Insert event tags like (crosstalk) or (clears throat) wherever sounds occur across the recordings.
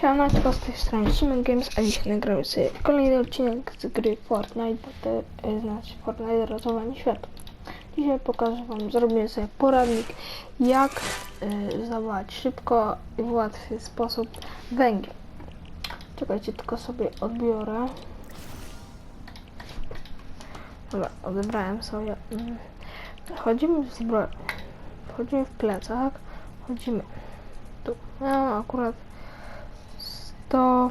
Siemaneczko, z tej strony Simon Games, a dzisiaj nagramy sobie kolejny odcinek z gry Fortnite, bo to e, znaczy Fortnite Ratowanie Świata. Dzisiaj pokażę wam, zrobię sobie poradnik, jak e, zdobywać szybko i w łatwy sposób węgiel. Czekajcie, tylko sobie odbiorę. Dobra, odebrałem sobie. Mm. Chodzimy w zbroję, wchodzimy w plecak, chodzimy tu. Ja akurat 100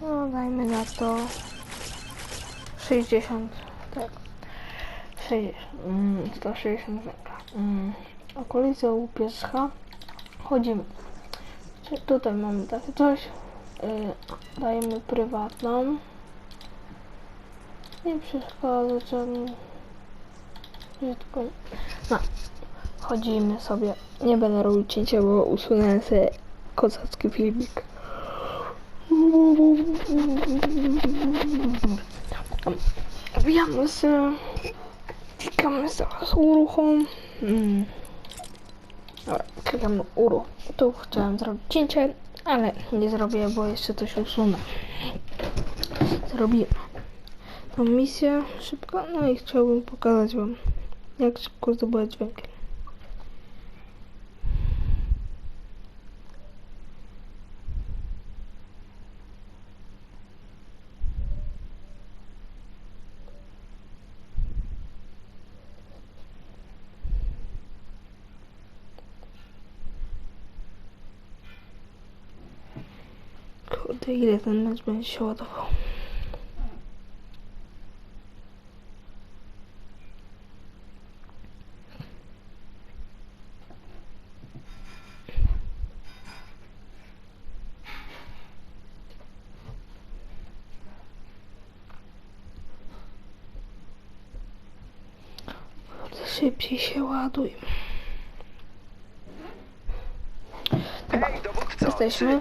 no dajmy na to 60 tak. 60 mm, 160 węgla mm, okolice Pierzcha chodzimy. Tutaj mamy takie coś? Yy, dajemy prywatną. Nie przeszkadza żadnym użytku no chodzimy sobie. Nie będę robił cięcia bo usunąłem sobie kozacki filmik Wbijamy się. Klikamy zaraz uruchom. Mm. Dobra, klikamy uruchom. Tu chciałem zrobić cięcie, ale nie zrobię, bo jeszcze coś usunę. Zrobiłem tą misję szybko, no i chciałbym pokazać wam, jak szybko zdobywać węgiel. Kurde, ile ten mecz będzie się ładował. Szybciej się ładuj. Dowódco, Jesteśmy.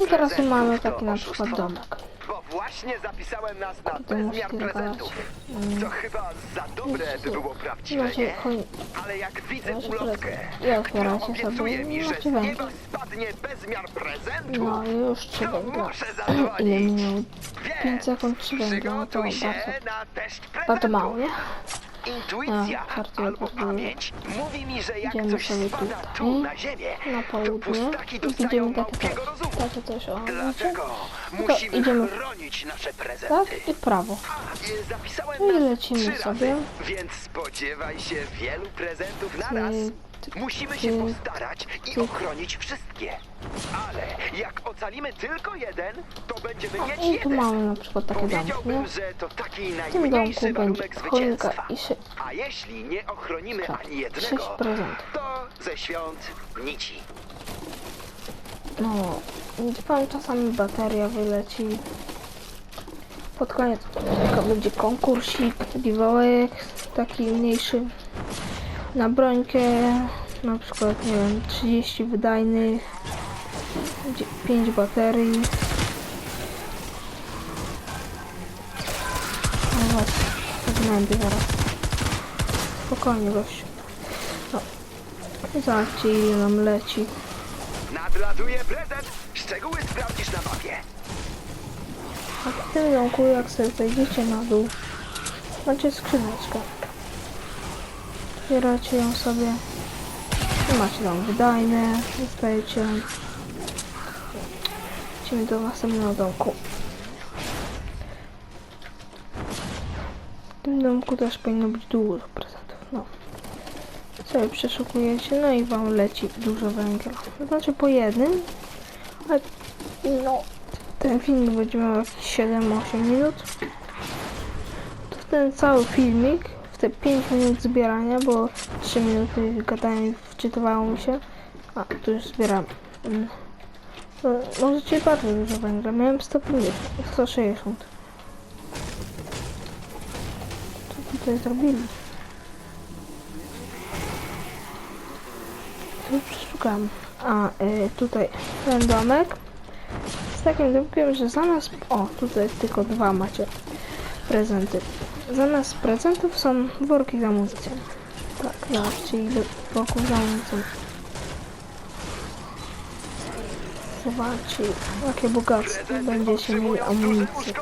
I teraz tu mamy taki na przykład domek. Bo właśnie zapisałem nas na kilka prezentów. Mm. To chyba za dobre, by było prawdziwe, nie? Ale jak widzę ulotkę, otwieracie która sobie obiecuje mi, że z nieba spadnie bezmiar prezentów, No już to muszę (clears throat) Ile zadzwonić. Więc 5 sekund węgla, no to bardzo, bardzo mało, nie? Intuicja A, albo pamięć mówi mi, że jak Idziemy coś sobie spada tutaj, tu na ziemię, na to południe pustaki i idziemy coś. rozumu. Takie coś, o, Tylko musimy idziemy chronić nasze prezenty. tak i prawo. I No i lecimy sobie. razy, więc spodziewaj się wielu prezentów raz. Musimy się postarać i ochronić wszystkie. Ale jak ocalimy tylko jeden, to będziemy mieć I tu jeden. mamy na przykład taki domek, nie? Powiedziałbym, że to taki W tym najmniejszy będzie warunek choinka zwycięstwa. i szy... A jeśli nie ochronimy Tak, ani sześć jednego, prezentów. to ze świąt nici. No, gdzie powiem, czasami bateria wyleci. Pod koniec odcinka będzie konkursik, giveaway, taki mniejszy. Na brońkę, na przykład, nie wiem, 30 wydajnych, 5 baterii. No właśnie, segmenty zaraz. Spokojnie, gościu. No. Zobaczcie, ile nam leci. Nadlatuje prezent. Szczegóły sprawdzisz na mapie. A w tym domku, jak sobie zejdziecie na dół, macie skrzyneczkę. Otwieracie ją sobie. Macie tam wydajne. Dostajecie. Idziemy do następnego domku. W tym domku też powinno być dużo prezentów. No. Sobie przeszukujecie, no i wam leci dużo węgla. To znaczy po jednym, ale no ten film będzie miał jakieś 7-8 minut. To ten cały filmik, te 5 minut zbierania, bo 3 minuty gadałem i wczytywało mi się. A, tu już zbieram. Mm. No, możecie bardzo dużo węgla. Miałem 150, 160. Co tutaj zrobili? Tu przeszukam. A, y, tutaj ten domek z takim domkiem, że zamiast... O, tutaj tylko dwa macie prezenty. Zamiast prezentów są worki z amunicją. Tak, zobaczcie ile worków z amunicją. Zobaczcie, jakie bogactwo będziecie mieli potrzebują duże amunicję.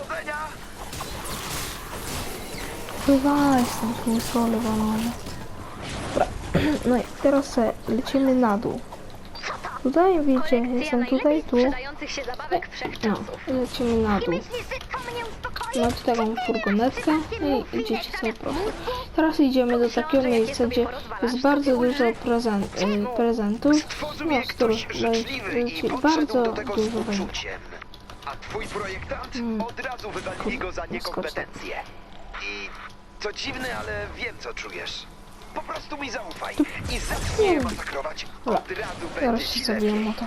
Pływaj łysole walone. Dobra, (clears throat) no i teraz lecimy na dół. Tutaj widzicie, jestem tutaj, tu. się No, lecimy na dół. Uspokoi? Macie taką furgonetkę i idziecie sobie prosto. Teraz idziemy do takiego miejsca, gdzie jest bardzo dużo prezent, y, prezentów, no, z których życzliwy i leci podszedł bardzo dużo będzie. A twój projektant Mm. od razu wywalili go za niekompetencję. I co dziwne, ale wiem co czujesz. Po prostu mi zaufaj i zacznij masakrować. Od razu Teraz będzie się ci to.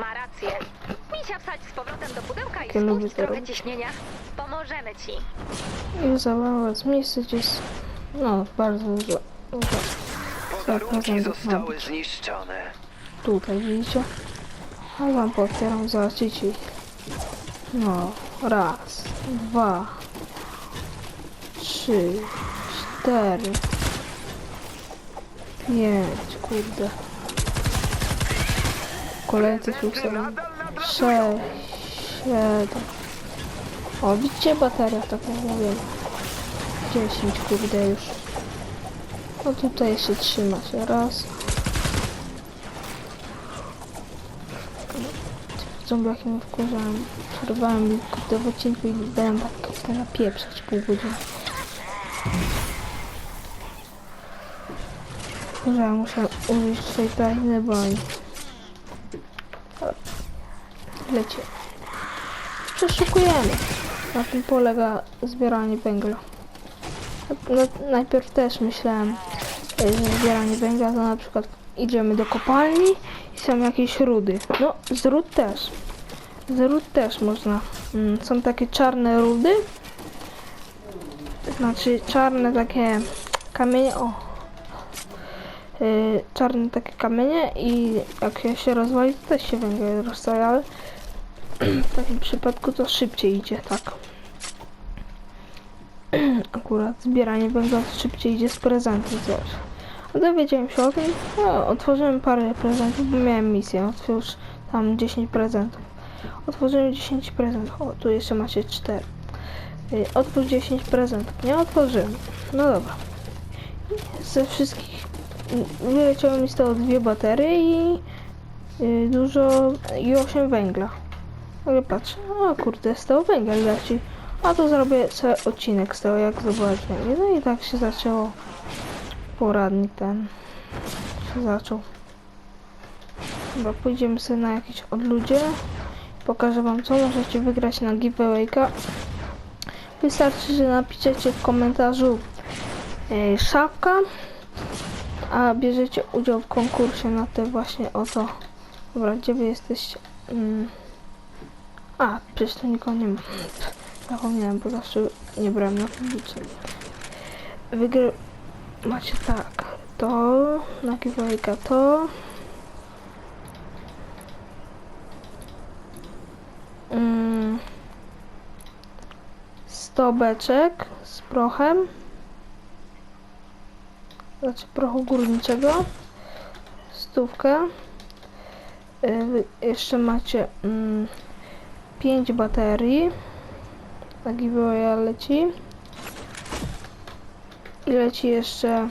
Ma rację. Misia wsadź z powrotem do pudełka i lubię spuść to trochę robić. ciśnienia. Pomożemy ci. I zabawa z miejsca, gdzie jest, no, bardzo dużo. dużo. Podarunki ma zostały zniszczone. Tutaj, widzicie? A wam potwieram, zobaczycie ich. No, raz, dwa, trzy, cztery, pięć, kurde. Kolejny ustawiam. Sześć, siedem. O, widzicie bateria, tak jak mówię. Dziesięć, kurde już. No tutaj jeszcze trzyma się. Raz, zombiaki mnie wkurzałem. Przerwałem w odcinku i dałem tak napieprzać pół godziny. Wkurzałem, muszę użyć swojej tajnej broni. Lecie. Przeszukujemy. Na tym polega zbieranie węgla. No, najpierw też myślałem, e, że zbieranie węgla to na przykład idziemy do kopalni i są jakieś rudy. No, z ród też. Z ród też można. Mm, są takie czarne rudy. Znaczy czarne takie kamienie. O. Yy, czarne takie kamienie i jak się rozwali, to też się węgiel rozstawia, ale w takim przypadku to szybciej idzie, tak. (clears throat) Akurat zbieranie węgla szybciej idzie z prezentów też. A dowiedziałem się o tym, no, otworzyłem parę prezentów, bo miałem misję, otwórz tam 10 prezentów. Otworzyłem 10 prezentów, o tu jeszcze macie 4. Y, Otwórz 10 prezentów, nie otworzyłem. No dobra. Ze wszystkich wyleciały mi z tego dwie baterie i y, dużo i 8 węgla. Ale patrzę, o kurde, z tego węgiel leci. A to zrobię sobie odcinek z tego, jak zdobywać. No i tak się zaczęło. Poradnik ten się zaczął. Dobra, pójdziemy sobie na jakieś odludzie. Pokażę wam co możecie wygrać na giveawayka. Wystarczy, że napiszecie w komentarzu e, szafka, a bierzecie udział w konkursie na te właśnie oto. Dobra, gdzie wy jesteście? Mm. A, przecież tu nikogo nie ma. Zapomniałem, bo zawsze nie brałem na publicznym. Wygry... Macie tak, to, na giveawayka to. Mm, 100 beczek z prochem. Znaczy prochu górniczego. Stówkę. Y, jeszcze macie mm, 5 baterii. Na giveawaya leci. I leci jeszcze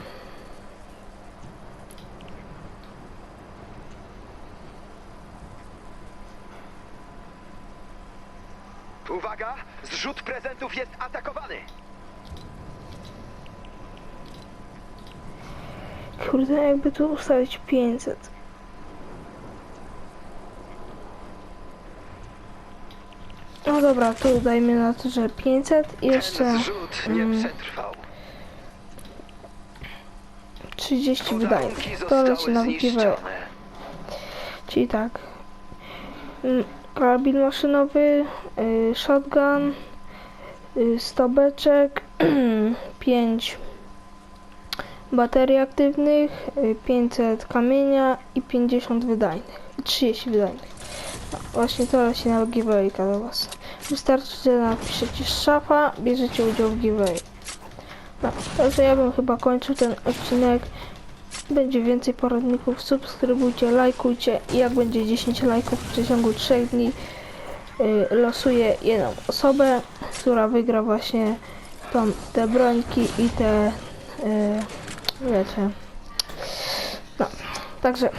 Uwaga! Zrzut prezentów jest atakowany! Kurde, jakby tu ustawić 500. No dobra, tu dajmy na to, że 500 i jeszcze Ten zrzut nie mm, przetrwał. 30 wydaje. To leci na zniszczone. Czyli tak. Mm, Karabin maszynowy, y, shotgun, y, 100 beczek, 5 baterii aktywnych, y, 500 kamienia i 50 wydajnych. 30 wydajnych. No, właśnie to leci na giveawayka do was. Wystarczy, że napiszecie szafa, bierzecie udział w giveaway. No, także ja bym chyba kończył ten odcinek. Będzie więcej poradników, subskrybujcie, lajkujcie i jak będzie 10 lajków w przeciągu 3 dni y, losuję jedną osobę, która wygra właśnie tą, te brońki i te y, wiecie no, także